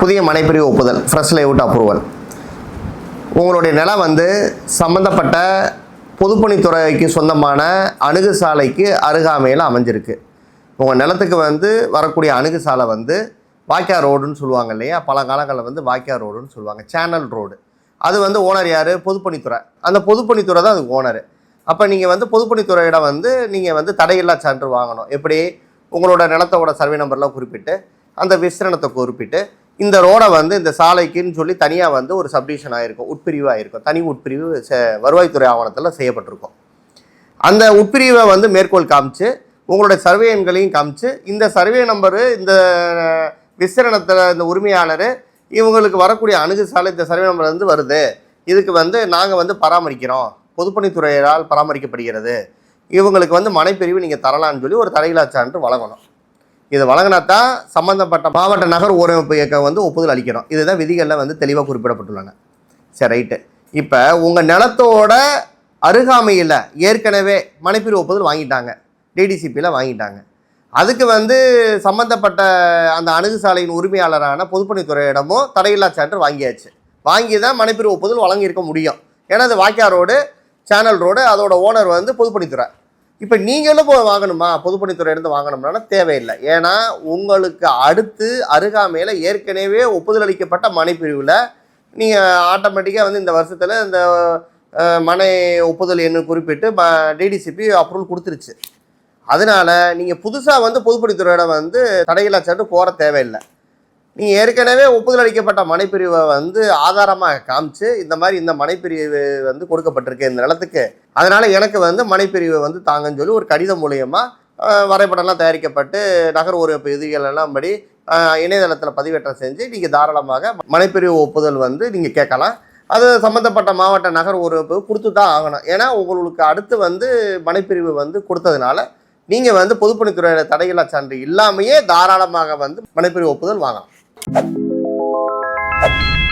புதிய மனைப்பிரிவு ஒப்புதல் fresh layout approval உங்களுடைய நிலம் வந்து சம்மந்தப்பட்ட பொதுப்பணித்துறைக்கு சொந்தமான அணுகு சாலைக்கு அருகாமையில் அமைஞ்சிருக்கு. உங்கள் நிலத்துக்கு வந்து வரக்கூடிய அணுகு சாலை வந்து வாக்கியா ரோடுன்னு சொல்லுவாங்க இல்லையா? பல காலங்களில் வந்து வாக்கியா ரோடுன்னு சொல்லுவாங்க. Channel road. அது வந்து ஓனர் யார்? பொதுப்பணித்துறை. அந்த பொதுப்பணித்துறை தான் அதுக்கு ஓனர். அப்போ நீங்கள் வந்து பொதுப்பணித்துறையிடம் வந்து நீங்கள் வந்து தடையில்லா சான்று வாங்கணும். எப்படி? உங்களோட நிலத்தோட சர்வே நம்பர்லாம் குறிப்பிட்டு அந்த விசிரணத்தை குறிப்பிட்டு இந்த ரோடை வந்து இந்த சாலைக்குன்னு சொல்லி தனியாக வந்து ஒரு சப்டிஷன் ஆகிருக்கும் உட்பிரிவு ஆகிருக்கும் தனி உட்பிரிவு செ- வருவாய்த்துறை ஆவணத்தில் செய்யப்பட்டிருக்கும். அந்த உட்பிரிவை வந்து மேற்கோள் காமிச்சு உங்களுடைய சர்வே எண்களையும் காமிச்சு இந்த சர்வே நம்பரு இந்த விசரணத்தில் இந்த உரிமையாளர் இவங்களுக்கு வரக்கூடிய அணுகு சாலை இந்த சர்வே நம்பர் வந்து வருது. இதுக்கு வந்து நாங்கள் வந்து பராமரிக்கிறோம். பொதுப்பணித்துறையால் பராமரிக்கப்படுகிறது. இவங்களுக்கு வந்து மனைப்பிரிவு நீங்கள் தரலான்னு சொல்லி ஒரு தடையில்லா சான்று வழங்கணும். இதை வழங்கினா தான் சம்மந்தப்பட்ட மாவட்ட நகர் ஊரமைப்பு இயக்கம் வந்து ஒப்புதல் அளிக்கணும். இதுதான் விதிகளில் வந்து தெளிவாக குறிப்பிடப்பட்டுள்ளன. சரி ரைட்டு. இப்போ உங்கள் நிலத்தோட அருகாமையில் ஏற்கனவே மனைப்பிரிவு ஒப்புதல் வாங்கிட்டாங்க. டிடிசிபியில் வாங்கிட்டாங்க. அதுக்கு வந்து சம்மந்தப்பட்ட அந்த அணுகு சாலையின் உரிமையாளரான பொதுப்பணித்துறையிடமும் தடையில்லா சான்று வாங்கியாச்சு. வாங்கி தான் மனைப்பிரிவு ஒப்புதல் வழங்கியிருக்க முடியும். ஏன்னா அது வாக்கியாரோடு ரோடு சேனல் ரோடு அதோட ஓனர் வந்து பொதுப்பணித்துறை. இப்போ நீங்களும் போய் வாங்கணுமா? பொதுப்பணித்துறையிலேருந்து வாங்கணும்னா தேவையில்லை. ஏன்னா உங்களுக்கு அடுத்து அருகாமையில் ஏற்கனவே ஒப்புதல் அளிக்கப்பட்ட மனைப்பிரிவில் நீங்கள் ஆட்டோமேட்டிக்காக வந்து இந்த வருஷத்தில் இந்த மனை ஒப்புதல் எண்ணு குறிப்பிட்டு டிடிசிபி அப்ரூவல் கொடுத்துருச்சு. அதனால நீங்கள் புதுசாக வந்து பொதுப்பணித்துறையிடம் வந்து தடையில்லா சட்டு கோர தேவையில்லை. நீங்கள் ஏற்கனவே ஒப்புதல் அளிக்கப்பட்ட மனைப்பிரிவை வந்து ஆதாரமாக காமிச்சு இந்த மாதிரி இந்த மனைப்பிரிவு வந்து கொடுக்கப்பட்டிருக்கு இந்த நிலத்துக்கு. அதனால் எனக்கு வந்து மனைப்பிரிவை வந்து தாங்கன்னு சொல்லி ஒரு கடிதம் மூலியமா வரைபடம்லாம் தயாரிக்கப்பட்டு நகர் உரிமைப்பு விதிகள் எல்லாம் படி இணையதளத்தில் பதிவேற்றம் செஞ்சு நீங்கள் தாராளமாக மனைப்பிரிவு ஒப்புதல் வந்து நீங்கள் கேட்கலாம். அது சம்மந்தப்பட்ட மாவட்ட நகர் உறுப்பு கொடுத்து தான் ஆகணும். ஏன்னா உங்களுக்கு அடுத்து வந்து மனைப்பிரிவு வந்து கொடுத்ததுனால நீங்கள் வந்து பொதுப்பணித்துறையோட தடையில்லா சான்று இல்லாமையே தாராளமாக வந்து மனைப்பிரிவு ஒப்புதல் வாங்கலாம். Thank you.